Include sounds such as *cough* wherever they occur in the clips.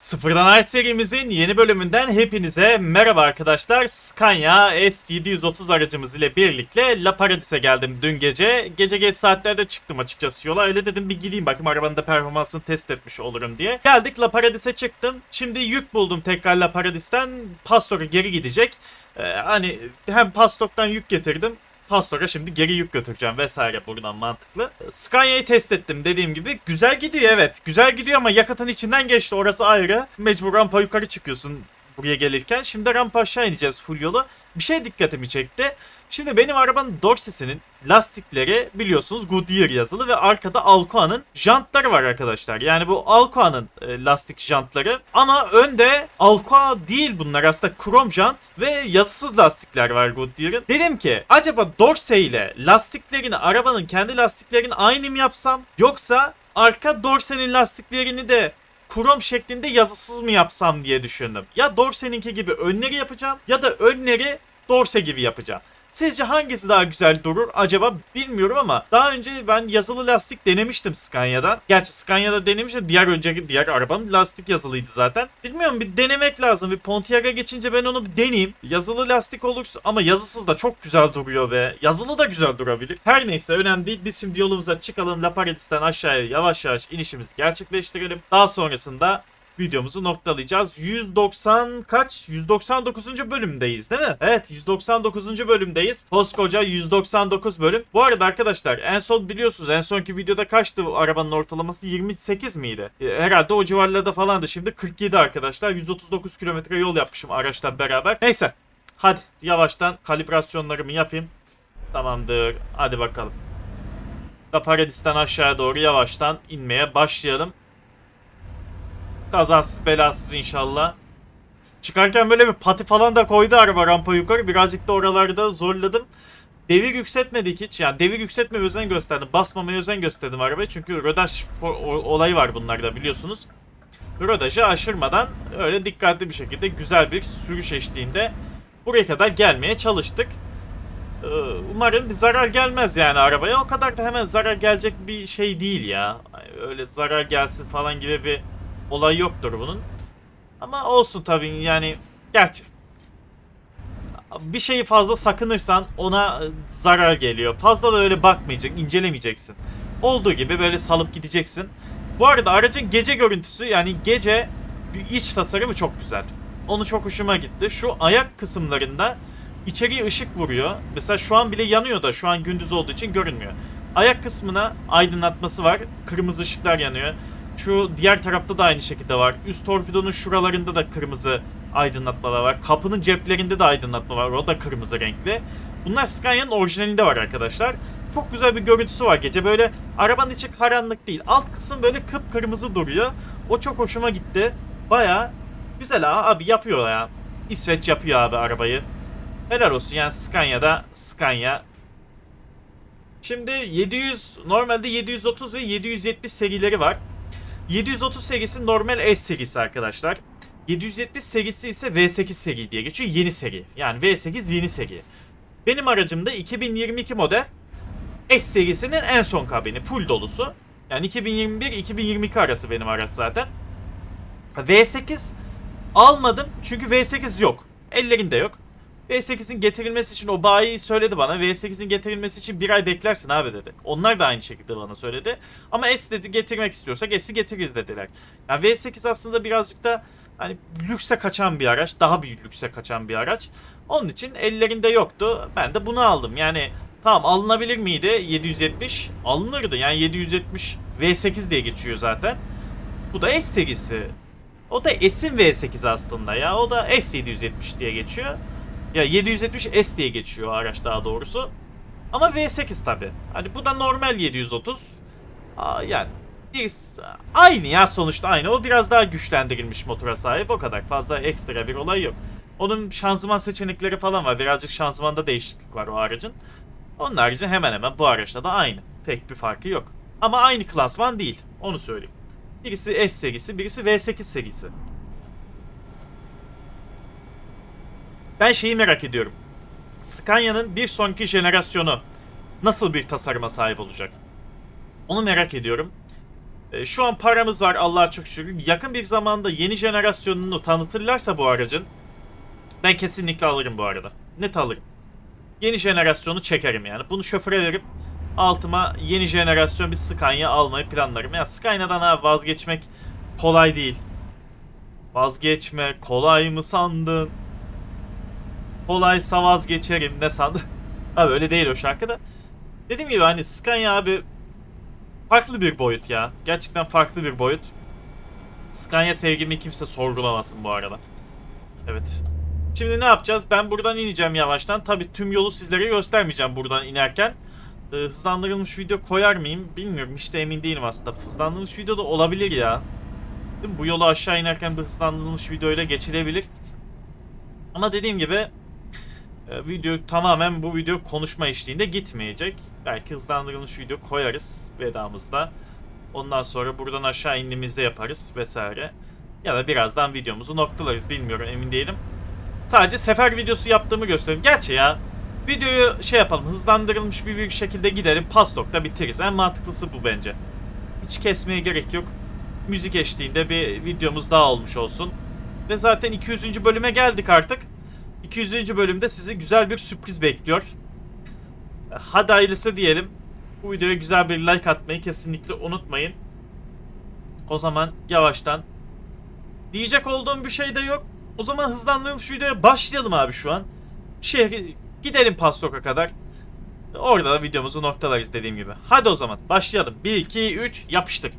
Sıfırdan Art serimizin yeni bölümünden hepinize merhaba arkadaşlar. Scania S730 aracımız ile birlikte La Paradis'e geldim dün gece. Gece geç saatlerde çıktım açıkçası yola. Öyle dedim bir gideyim bakayım arabanın da performansını test etmiş olurum diye. Geldik La Paradis'e çıktım. Şimdi yük buldum tekrar La Paradis'ten. Pastor'a geri gidecek. Ee, hani hem Pastor'dan yük getirdim. Pastor'a şimdi geri yük götüreceğim vesaire buradan mantıklı. Scania'yı test ettim dediğim gibi. Güzel gidiyor evet. Güzel gidiyor ama yakıtın içinden geçti orası ayrı. Mecbur rampa yukarı çıkıyorsun buraya gelirken. Şimdi rampa aşağı ineceğiz full yolu. Bir şey dikkatimi çekti. Şimdi benim arabanın dorsesinin lastikleri biliyorsunuz Goodyear yazılı ve arkada Alcoa'nın jantları var arkadaşlar. Yani bu Alcoa'nın e, lastik jantları ama önde Alcoa değil bunlar aslında krom jant ve yazısız lastikler var Goodyear'ın. Dedim ki acaba dorse ile lastiklerini arabanın kendi lastiklerini aynı mı yapsam yoksa arka dorsenin lastiklerini de krom şeklinde yazısız mı yapsam diye düşündüm. Ya dorseninki gibi önleri yapacağım ya da önleri dorse gibi yapacağım. Sizce hangisi daha güzel durur acaba bilmiyorum ama daha önce ben yazılı lastik denemiştim Scania'dan. Gerçi Scania'da denemiştim. Diğer önceki diğer arabam lastik yazılıydı zaten. Bilmiyorum bir denemek lazım. Bir Pontiac'a geçince ben onu bir deneyeyim. Yazılı lastik olursa ama yazısız da çok güzel duruyor ve yazılı da güzel durabilir. Her neyse önemli değil. Biz şimdi yolumuza çıkalım. La Paradis'ten aşağıya yavaş yavaş inişimizi gerçekleştirelim. Daha sonrasında videomuzu noktalayacağız. 190 kaç? 199. bölümdeyiz değil mi? Evet 199. bölümdeyiz. Koskoca 199 bölüm. Bu arada arkadaşlar en son biliyorsunuz en sonki videoda kaçtı arabanın ortalaması 28 miydi? E, Herhalde o civarlarda falandı. Şimdi 47 arkadaşlar. 139 kilometre yol yapmışım araçla beraber. Neyse. Hadi yavaştan kalibrasyonlarımı yapayım. Tamamdır. Hadi bakalım. Da aşağıya doğru yavaştan inmeye başlayalım. Kazasız belasız inşallah. Çıkarken böyle bir pati falan da koydu araba rampa yukarı. Birazcık da oralarda zorladım. Devir yükseltmedik hiç. Yani devir yükseltmeye özen gösterdim. Basmamaya özen gösterdim arabayı. Çünkü o- olayı var bunlarda biliyorsunuz. Rödajı aşırmadan öyle dikkatli bir şekilde güzel bir sürüş eşliğinde buraya kadar gelmeye çalıştık. Ee, Umarım bir zarar gelmez yani arabaya. O kadar da hemen zarar gelecek bir şey değil ya. Öyle zarar gelsin falan gibi bir olay yoktur bunun. Ama olsun tabii yani gerçi bir şeyi fazla sakınırsan ona e, zarar geliyor. Fazla da öyle bakmayacak, incelemeyeceksin. Olduğu gibi böyle salıp gideceksin. Bu arada aracın gece görüntüsü yani gece iç tasarımı çok güzel. Onu çok hoşuma gitti. Şu ayak kısımlarında içeriye ışık vuruyor. Mesela şu an bile yanıyor da şu an gündüz olduğu için görünmüyor. Ayak kısmına aydınlatması var. Kırmızı ışıklar yanıyor. Şu diğer tarafta da aynı şekilde var. Üst torpidonun şuralarında da kırmızı aydınlatmalar var. Kapının ceplerinde de aydınlatma var. O da kırmızı renkli. Bunlar Scania'nın orijinalinde var arkadaşlar. Çok güzel bir görüntüsü var gece. Böyle arabanın içi karanlık değil. Alt kısım böyle kıpkırmızı duruyor. O çok hoşuma gitti. Baya güzel abi yapıyor ya. İsveç yapıyor abi arabayı. Helal olsun yani Scania'da Scania. Şimdi 700 normalde 730 ve 770 serileri var. 730 serisi normal S serisi arkadaşlar. 770 serisi ise V8 seri diye geçiyor. Yeni seri. Yani V8 yeni seri. Benim aracımda 2022 model S serisinin en son kabini. Full dolusu. Yani 2021-2022 arası benim araç zaten. V8 almadım çünkü V8 yok. Ellerinde yok. V8'in getirilmesi için o bayi söyledi bana. V8'in getirilmesi için bir ay beklersin abi dedi. Onlar da aynı şekilde bana söyledi. Ama S dedi getirmek istiyorsak S'i getiririz dediler. Yani V8 aslında birazcık da hani lükse kaçan bir araç. Daha bir lükse kaçan bir araç. Onun için ellerinde yoktu. Ben de bunu aldım. Yani tamam alınabilir miydi 770? Alınırdı. Yani 770 V8 diye geçiyor zaten. Bu da S serisi. O da S'in V8 aslında ya. O da S770 diye geçiyor. Ya 770 S diye geçiyor araç daha doğrusu. Ama V8 tabi. Hani bu da normal 730. Aa, yani aynı ya sonuçta aynı. O biraz daha güçlendirilmiş motora sahip o kadar. Fazla ekstra bir olay yok. Onun şanzıman seçenekleri falan var. Birazcık şanzımanda değişiklik var o aracın. Onun haricinde hemen hemen bu araçta da aynı. Pek bir farkı yok. Ama aynı klasman değil. Onu söyleyeyim. Birisi S serisi, birisi V8 serisi. Ben şeyi merak ediyorum. Scania'nın bir sonraki jenerasyonu nasıl bir tasarıma sahip olacak? Onu merak ediyorum. E, şu an paramız var Allah'a çok şükür. Yakın bir zamanda yeni jenerasyonunu tanıtırlarsa bu aracın ben kesinlikle alırım bu arada. Net alırım. Yeni jenerasyonu çekerim yani. Bunu şoföre verip altıma yeni jenerasyon bir Scania almayı planlarım. Ya Scania'dan abi vazgeçmek kolay değil. Vazgeçme kolay mı sandın? Kolaysa vazgeçerim ne sandın? *laughs* abi öyle değil o şarkıda. Dediğim gibi hani Scania abi farklı bir boyut ya. Gerçekten farklı bir boyut. Scania sevgimi kimse sorgulamasın bu arada. Evet. Şimdi ne yapacağız? Ben buradan ineceğim yavaştan. Tabi tüm yolu sizlere göstermeyeceğim buradan inerken. Ee, hızlandırılmış video koyar mıyım? Bilmiyorum. Hiç de emin değilim aslında. Hızlandırılmış video da olabilir ya. Bu yolu aşağı inerken bir hızlandırılmış videoyla geçilebilir. Ama dediğim gibi video tamamen bu video konuşma eşliğinde gitmeyecek. Belki hızlandırılmış video koyarız vedamızda. Ondan sonra buradan aşağı indiğimizde yaparız vesaire. Ya da birazdan videomuzu noktalarız bilmiyorum emin değilim. Sadece sefer videosu yaptığımı göstereyim. Gerçi ya videoyu şey yapalım hızlandırılmış bir, bir şekilde gidelim Pastok'ta bitiririz. En mantıklısı bu bence. Hiç kesmeye gerek yok. Müzik eşliğinde bir videomuz daha olmuş olsun. Ve zaten 200. bölüme geldik artık. 200. bölümde sizi güzel bir sürpriz bekliyor. Hadi hayırlısı diyelim. Bu videoya güzel bir like atmayı kesinlikle unutmayın. O zaman yavaştan diyecek olduğum bir şey de yok. O zaman hızlandırılmış videoya başlayalım abi şu an. Şehre gidelim Pastok'a kadar. Orada da videomuzu noktalarız dediğim gibi. Hadi o zaman başlayalım. 1, 2, 3 yapıştık.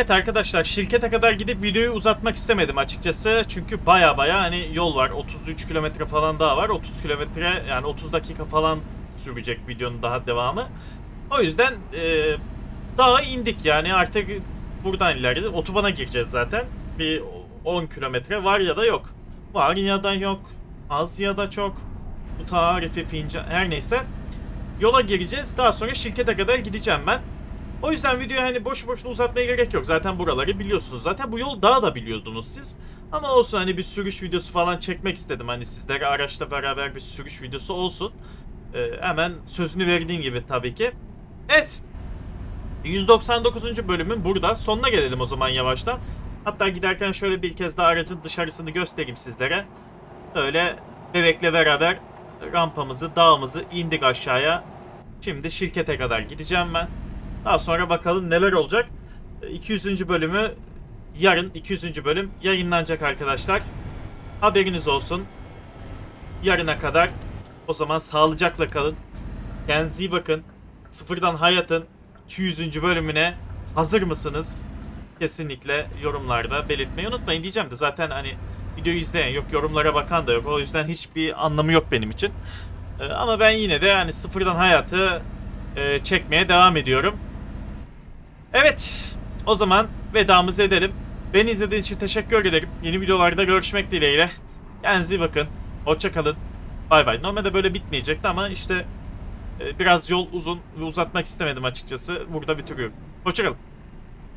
Evet arkadaşlar şirkete kadar gidip videoyu uzatmak istemedim açıkçası. Çünkü baya baya hani yol var. 33 kilometre falan daha var. 30 kilometre yani 30 dakika falan sürecek videonun daha devamı. O yüzden e, dağa indik yani artık buradan ileride otobana gireceğiz zaten. Bir 10 kilometre var ya da yok. Var ya da yok. Az ya da çok. Bu tarifi fincan her neyse. Yola gireceğiz. Daha sonra şirkete kadar gideceğim ben. O yüzden videoyu hani boş boşuna uzatmaya gerek yok. Zaten buraları biliyorsunuz. Zaten bu yolu daha da biliyordunuz siz. Ama olsun hani bir sürüş videosu falan çekmek istedim. Hani sizlere araçla beraber bir sürüş videosu olsun. Ee, hemen sözünü verdiğim gibi tabii ki. Evet. 199. bölümün burada. Sonuna gelelim o zaman yavaştan. Hatta giderken şöyle bir kez daha aracın dışarısını göstereyim sizlere. Böyle bebekle beraber rampamızı, dağımızı indik aşağıya. Şimdi şirkete kadar gideceğim ben. Daha sonra bakalım neler olacak. 200. bölümü yarın 200. bölüm yayınlanacak arkadaşlar. Haberiniz olsun. Yarına kadar o zaman sağlıcakla kalın. Kendinize iyi bakın. Sıfırdan Hayat'ın 200. bölümüne hazır mısınız? Kesinlikle yorumlarda belirtmeyi unutmayın diyeceğim de zaten hani videoyu izleyen yok, yorumlara bakan da yok. O yüzden hiçbir anlamı yok benim için. Ee, ama ben yine de hani sıfırdan hayatı e, çekmeye devam ediyorum. Evet, o zaman vedamızı edelim. Beni izlediğiniz için teşekkür ederim. Yeni videolarda görüşmek dileğiyle. Kendinize iyi bakın. Hoşçakalın. Bay bay. Normalde böyle bitmeyecekti ama işte e, biraz yol uzun ve uzatmak istemedim açıkçası. Burada bitiriyorum. Hoşçakalın.